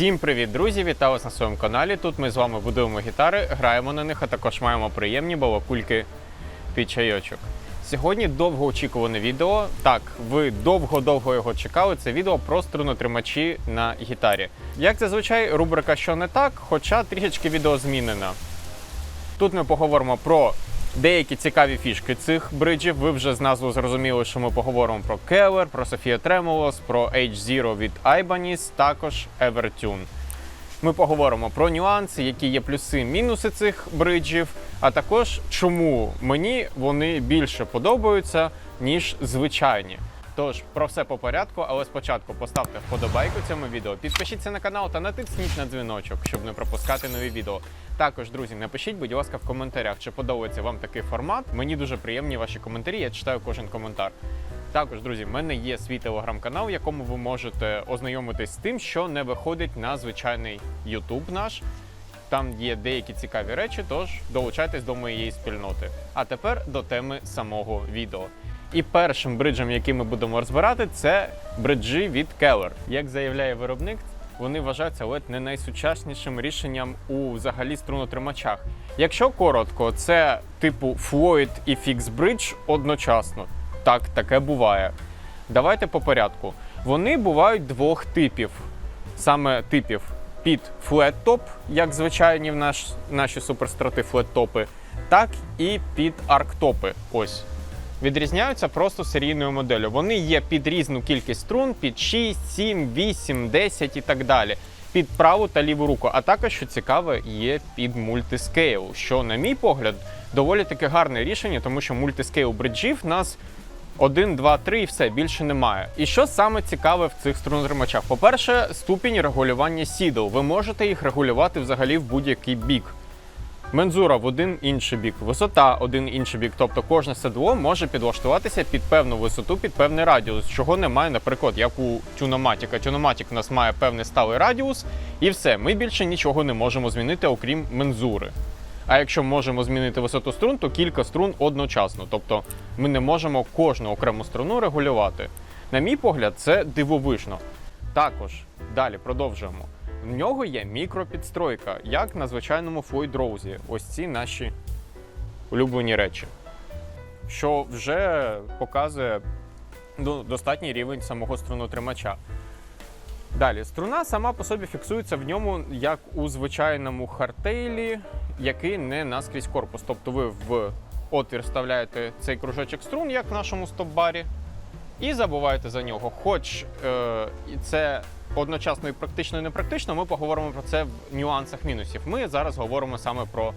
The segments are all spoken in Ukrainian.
Всім привіт, друзі! Вітаю вас на своєму каналі. Тут ми з вами будуємо гітари, граємо на них, а також маємо приємні балакульки під чайочок. Сьогодні довгоочікуване відео. Так, ви довго-довго його чекали. Це відео про струнотримачі на гітарі. Як зазвичай, рубрика Що не так, хоча трішечки відео змінена. Тут ми поговоримо про деякі цікаві фішки цих бриджів. Ви вже з назву зрозуміли, що ми поговоримо про Keller, про Sofia Tremolos, про H0 від Ibanez, також Evertune. Ми поговоримо про нюанси, які є плюси, мінуси цих бриджів, а також чому мені вони більше подобаються, ніж звичайні. Тож про все по порядку, але спочатку поставте вподобайку цьому відео, підпишіться на канал та натисніть на дзвіночок, щоб не пропускати нові відео. Також, друзі, напишіть, будь ласка, в коментарях, чи подобається вам такий формат. Мені дуже приємні ваші коментарі, я читаю кожен коментар. Також, друзі, в мене є свій телеграм-канал, в якому ви можете ознайомитись з тим, що не виходить на звичайний YouTube наш. Там є деякі цікаві речі, тож долучайтесь до моєї спільноти. А тепер до теми самого відео. І першим бриджем, який ми будемо розбирати, це бриджі від Keller. Як заявляє виробник, вони вважаються ледь не найсучаснішим рішенням у взагалі струнотримачах. Якщо коротко, це типу Floyd і Fix Bridge одночасно. Так, таке буває. Давайте по порядку. Вони бувають двох типів. Саме типів під флет-топ, як звичайні в наш, наші суперстрати флет-топи, так і під арктопи. Ось. Відрізняються просто серійною моделлю. Вони є під різну кількість струн, під 6, 7, 8, 10 і так далі. Під праву та ліву руку, а також, що цікаве, є під мультискейл, що, на мій погляд, доволі таки гарне рішення, тому що мультискейл бриджів нас 1, 2, 3 і все більше немає. І що саме цікаве в цих струнотримачах? По-перше, ступінь регулювання сідл. Ви можете їх регулювати взагалі в будь-який бік. Мензура в один інший бік, висота один інший бік. Тобто кожне седло може підлаштуватися під певну висоту, під певний радіус, чого немає, наприклад, як у Тюноматіка. Тюноматік у нас має певний сталий радіус, і все. Ми більше нічого не можемо змінити, окрім мензури. А якщо можемо змінити висоту струн, то кілька струн одночасно. Тобто ми не можемо кожну окрему струну регулювати. На мій погляд, це дивовижно. Також далі продовжуємо. В нього є мікропідстройка, як на звичайному Rose. Ось ці наші улюблені речі. Що вже показує ну, достатній рівень самого струнотримача. Далі, струна сама по собі фіксується в ньому, як у звичайному хартейлі, який не наскрізь корпус. Тобто ви в отвір вставляєте цей кружочок струн, як в нашому стоп-барі, і забуваєте за нього. Хоч е, це одночасно і практично і непрактично, ми поговоримо про це в нюансах мінусів. Ми зараз говоримо саме про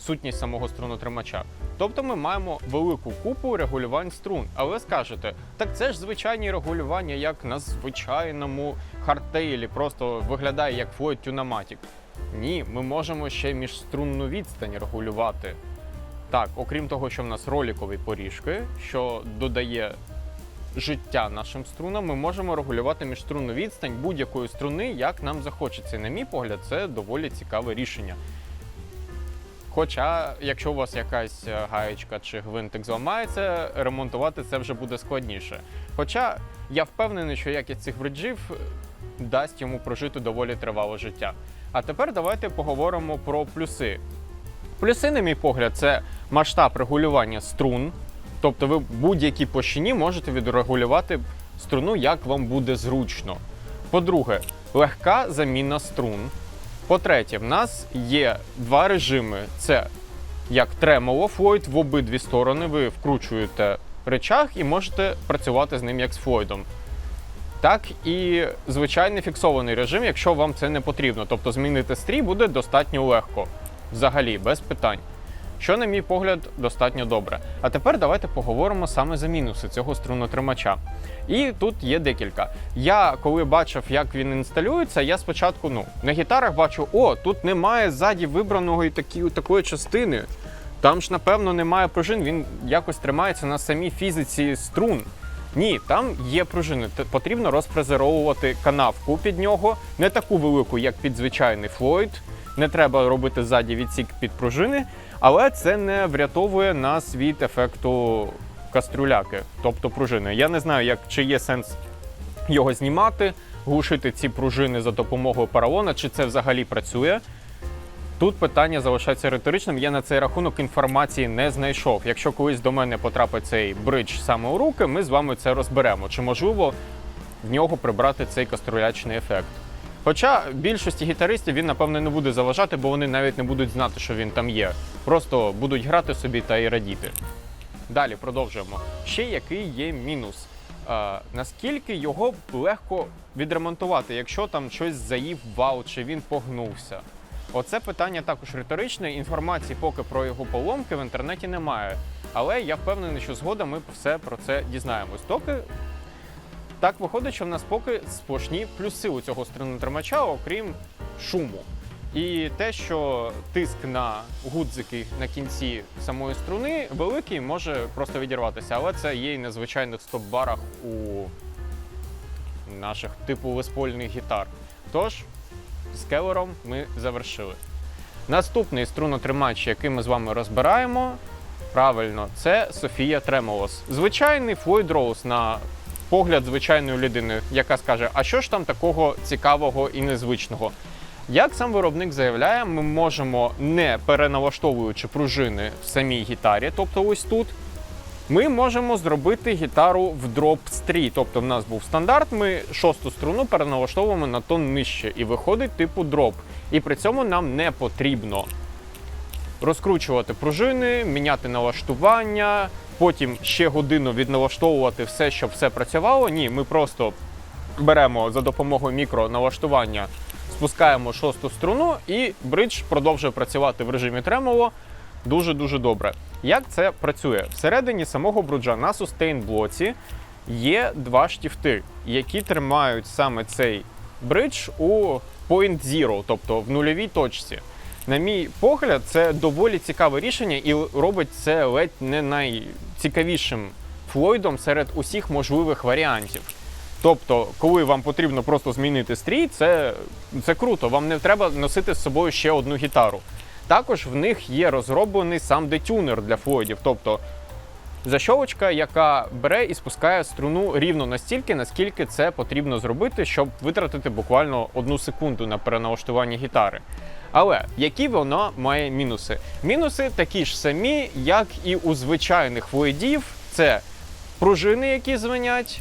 сутність самого струнотримача. Тобто ми маємо велику купу регулювань струн. А ви скажете, так це ж звичайні регулювання, як на звичайному хардтейлі, просто виглядає як Floyd Tunematic. Ні, ми можемо ще міжструнну відстань регулювати. Так, окрім того, що в нас ролікові поріжки, що додає життя нашим струнам, ми можемо регулювати міжструнну відстань будь-якої струни, як нам захочеться. І, на мій погляд, це доволі цікаве рішення. Хоча, якщо у вас якась е, гаєчка чи гвинтик зламається, ремонтувати це вже буде складніше. Хоча я впевнений, що якість цих бриджів е, дасть йому прожити доволі тривале життя. А тепер давайте поговоримо про плюси. Плюси, на мій погляд, це масштаб регулювання струн. Тобто ви в будь-якій площині можете відрегулювати струну, як вам буде зручно. По-друге, легка заміна струн. По-третє, в нас є два режими: це як тремоло Флойд в обидві сторони. Ви вкручуєте речах і можете працювати з ним як з Флойдом. Так і звичайний фіксований режим, якщо вам це не потрібно. Тобто змінити стрій буде достатньо легко. Взагалі, без питань. Що, на мій погляд, достатньо добре. А тепер давайте поговоримо саме за мінуси цього струнотримача. І тут є декілька. Я коли бачив, як він інсталюється, я спочатку ну, на гітарах бачу, о, тут немає ззаді вибраного і такі, такої частини. Там ж, напевно, немає пружин, він якось тримається на самій фізиці струн. Ні, там є пружини. Потрібно розфрезеровувати канавку під нього, не таку велику, як під звичайний Floyd. Не треба робити ззаді відсік під пружини, але це не врятовує нас від ефекту кастрюляки, тобто пружини. Я не знаю, як чи є сенс його знімати, глушити ці пружини за допомогою поролона, чи це взагалі працює. Тут питання залишається риторичним. Я на цей рахунок інформації не знайшов. Якщо колись до мене потрапить цей бридж саме у руки, ми з вами це розберемо. Чи можливо в нього прибрати цей каструлячний ефект? Хоча більшості гітаристів він, напевно, не буде заважати, бо вони навіть не будуть знати, що він там є. Просто будуть грати собі та й радіти. Далі продовжуємо. Ще який є мінус. Е, наскільки його легко відремонтувати, якщо там щось заїв вал чи він погнувся? Оце питання також риторичне. Інформації поки про його поломки в інтернеті немає. Але я впевнений, що згодом ми все про це дізнаємось. Доки так виходить, що в нас поки сплошні плюси у цього струнотримача, окрім шуму. І те, що тиск на гудзики на кінці самої струни великий, може просто відірватися. Але це є і на звичайних стоп-барах у наших типу леспольних гітар. Тож, з келером ми завершили. Наступний струнотримач, який ми з вами розбираємо, правильно, це Софія Тремолос. Звичайний Floyd Rose на погляд звичайної людини, яка скаже, а що ж там такого цікавого і незвичного? Як сам виробник заявляє, ми можемо не переналаштовуючи пружини в самій гітарі, тобто ось тут, ми можемо зробити гітару в дроп стрій. Тобто в нас був стандарт, ми шосту струну переналаштовуємо на тон нижче і виходить типу дроп. І при цьому нам не потрібно розкручувати пружини, міняти налаштування, потім ще годину відналаштовувати все, щоб все працювало. Ні, ми просто беремо за допомогою мікроналаштування, спускаємо шосту струну, і бридж продовжує працювати в режимі тремоло дуже-дуже добре. Як це працює? Всередині самого бруджа на сустейн блоці є два штифти, які тримають саме цей бридж у point zero, тобто в нульовій точці. На мій погляд, це доволі цікаве рішення і робить це ледь не найцікавішим флойдом серед усіх можливих варіантів. Тобто, коли вам потрібно просто змінити стрій, це, це круто. Вам не треба носити з собою ще одну гітару. Також в них є розроблений сам детюнер для флойдів, тобто защолочка, яка бере і спускає струну рівно настільки, наскільки це потрібно зробити, щоб витратити буквально одну секунду на переналаштування гітари. Але які вона має мінуси? Мінуси такі ж самі, як і у звичайних флойдів. Це пружини, які звенять,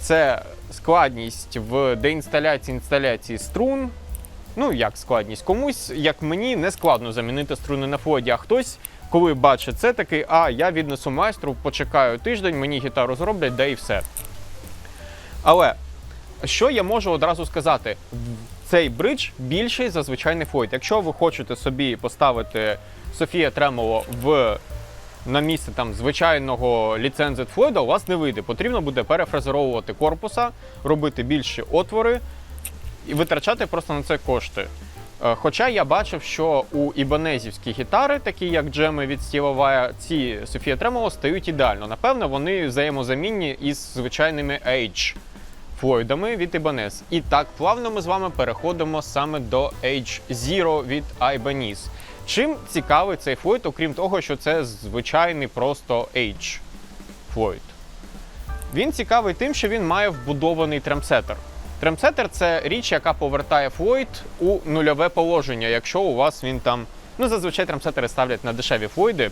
це складність в деінсталяції інсталяції струн. Ну, як складність? Комусь, як мені, не складно замінити струни на флоді, а хтось, коли бачить це, такий, а я віднесу майстру, почекаю тиждень, мені гітару зроблять, де і все. Але що я можу одразу сказати? Цей бридж більший за звичайний флойд. Якщо ви хочете собі поставити Софія Тремоло в на місце там звичайного ліцензит флойда, у вас не вийде. Потрібно буде перефрезеровувати корпуса, робити більші отвори і витрачати просто на це кошти. Е, Хоча я бачив, що у ібанезівські гітари, такі як джеми від Steel ці Софія Тремоло стають ідеально. Напевно, вони взаємозамінні із звичайними H флойдами від Ibanez. І так плавно ми з вами переходимо саме до H0 від Ibanez. Чим цікавий цей флойд, окрім того, що це звичайний просто H флойд? Він цікавий тим, що він має вбудований тремсетер. Тремсетер це річ, яка повертає флойд у нульове положення, якщо у вас він там. Ну, зазвичай тремсетери ставлять на дешеві флойди.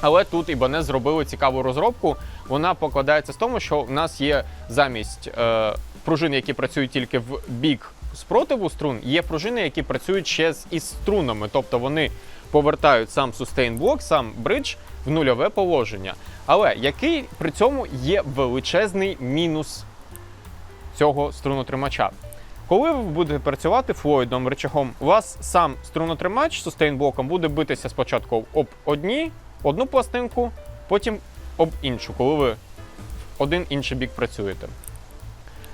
Але тут Ibanez зробили цікаву розробку. Вона покладається з тому, що в нас є замість е, пружин, які працюють тільки в бік спротиву струн, є пружини, які працюють ще з із струнами. Тобто вони повертають сам сустейн блок, сам бридж в нульове положення. Але який при цьому є величезний мінус цього струнотримача. Коли ви будете працювати флойдом речагом, у вас сам струнотримач сустейн-блоком буде битися спочатку об одні, одну пластинку, потім об іншу, коли ви один інший бік працюєте.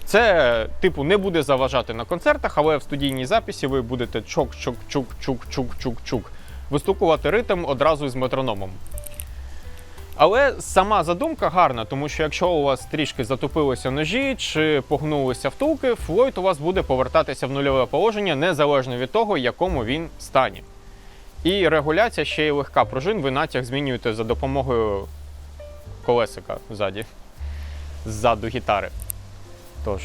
Це, типу, не буде заважати на концертах, але в студійній записі ви будете чок-чок-чук-чук-чук-чук-чук вистукувати ритм одразу із метрономом. Але сама задумка гарна, тому що якщо у вас трішки затупилися ножі чи погнулися втулки, флойд у вас буде повертатися в нульове положення незалежно від того, якому він стані. І регуляція ще й легка пружин, ви натяг змінюєте за допомогою колесика ззаді, ззаду гітари. Тож,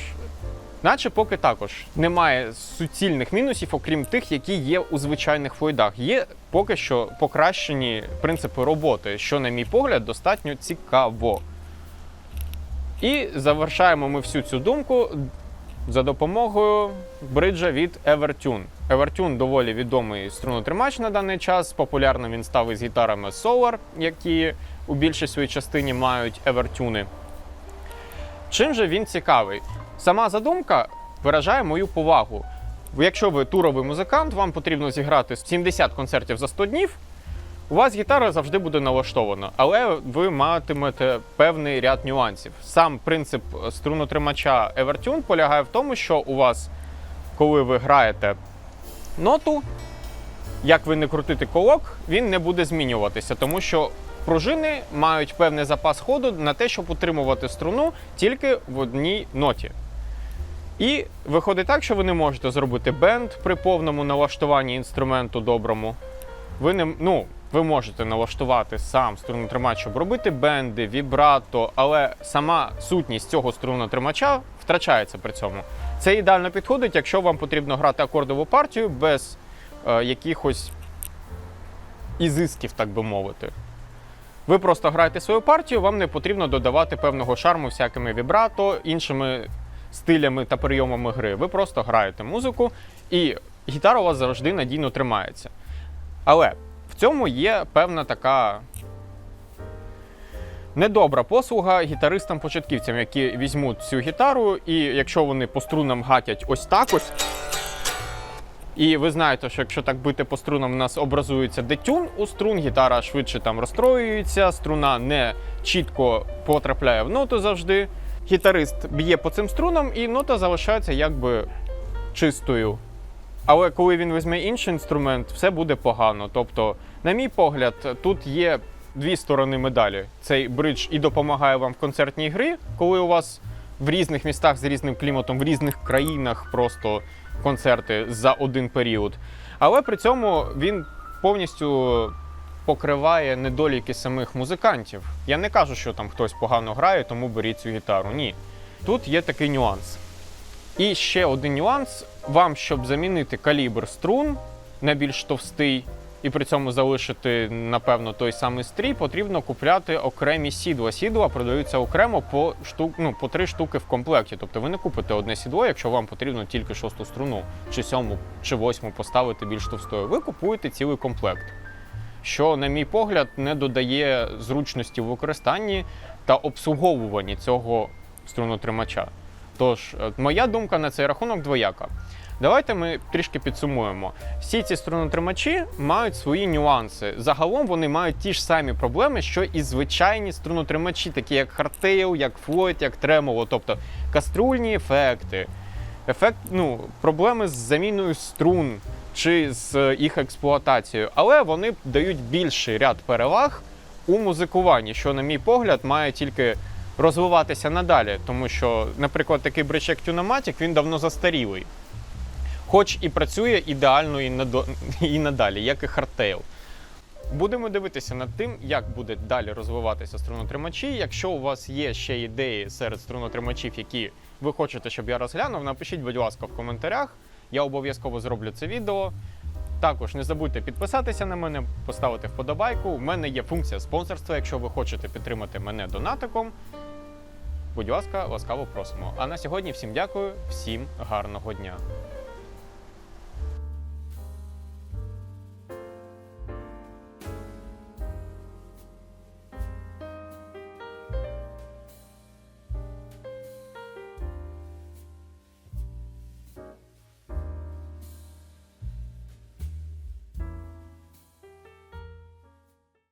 Наче поки також немає суцільних мінусів, окрім тих, які є у звичайних флойдах. Є поки що покращені принципи роботи, що, на мій погляд, достатньо цікаво. І завершаємо ми всю цю думку за допомогою бриджа від Evertune. Evertune доволі відомий струнотримач на даний час. Популярним він став із гітарами Solar, які у більшій своїй частині мають Evertune. Чим же він цікавий? Сама задумка виражає мою повагу. Якщо ви туровий музикант, вам потрібно зіграти 70 концертів за 100 днів. У вас гітара завжди буде налаштована, але ви матимете певний ряд нюансів. Сам принцип струнотримача Evertune полягає в тому, що у вас, коли ви граєте ноту, як ви не крутите колок, він не буде змінюватися, тому що пружини мають певний запас ходу на те, щоб утримувати струну тільки в одній ноті. І виходить так, що ви не можете зробити бенд при повному налаштуванні інструменту доброму. Ви не ну, ви можете налаштувати сам струнотримач, щоб робити бенди, вібрато, але сама сутність цього струнотримача втрачається при цьому. Це ідеально підходить, якщо вам потрібно грати акордову партію без е, якихось ізисків, так би мовити. Ви просто граєте свою партію, вам не потрібно додавати певного шарму всякими вібрато, іншими стилями та прийомами гри. Ви просто граєте музику, і гітара у вас завжди надійно тримається. Але в цьому є певна така недобра послуга гітаристам-початківцям, які візьмуть цю гітару, і якщо вони по струнам гатять ось так ось. І ви знаєте, що якщо так бити по струнам, у нас образується детюн у струн, гітара швидше там розстроюється, струна не чітко потрапляє в ноту завжди. Гітарист б'є по цим струнам, і нота залишається якби чистою. Але коли він візьме інший інструмент, все буде погано. Тобто, на мій погляд, тут є дві сторони медалі. Цей бридж і допомагає вам в концертній грі, коли у вас в різних містах з різним кліматом, в різних країнах просто концерти за один період. Але при цьому він повністю покриває недоліки самих музикантів. Я не кажу, що там хтось погано грає, тому беріть цю гітару. Ні. Тут є такий нюанс. І ще один нюанс: вам, щоб замінити калібр струн на більш товстий, і при цьому залишити, напевно, той самий стрій, потрібно купляти окремі сідла. Сідла продаються окремо по штук, ну, по три штуки в комплекті. Тобто ви не купите одне сідло, якщо вам потрібно тільки шосту струну, чи сьому, чи восьму поставити більш товстою. Ви купуєте цілий комплект. Що, на мій погляд, не додає зручності в використанні та обслуговуванні цього струнотримача. Тож, е, моя думка на цей рахунок двояка. Давайте ми трішки підсумуємо. Всі ці струнотримачі мають свої нюанси. Загалом вони мають ті ж самі проблеми, що і звичайні струнотримачі, такі як Hardtail, як Floyd, як Tremolo, тобто каструльні ефекти, ефект, ну, проблеми з заміною струн чи з е, їх експлуатацією, але вони дають більший ряд переваг у музикуванні, що, на мій погляд, має тільки розвиватися надалі, тому що, наприклад, такий брич, як Tunematic, він давно застарілий. Хоч і працює ідеально і, надо- і надалі, як і Hardtail. Будемо дивитися над тим, як буде далі розвиватися струнотримачі. Якщо у вас є ще ідеї серед струнотримачів, які ви хочете, щоб я розглянув, напишіть, будь ласка, в коментарях. Я обов'язково зроблю це відео. Також не забудьте підписатися на мене, поставити вподобайку. У мене є функція спонсорства. Якщо ви хочете підтримати мене донатиком, будь ласка, ласкаво просимо. А на сьогодні всім дякую, всім гарного дня.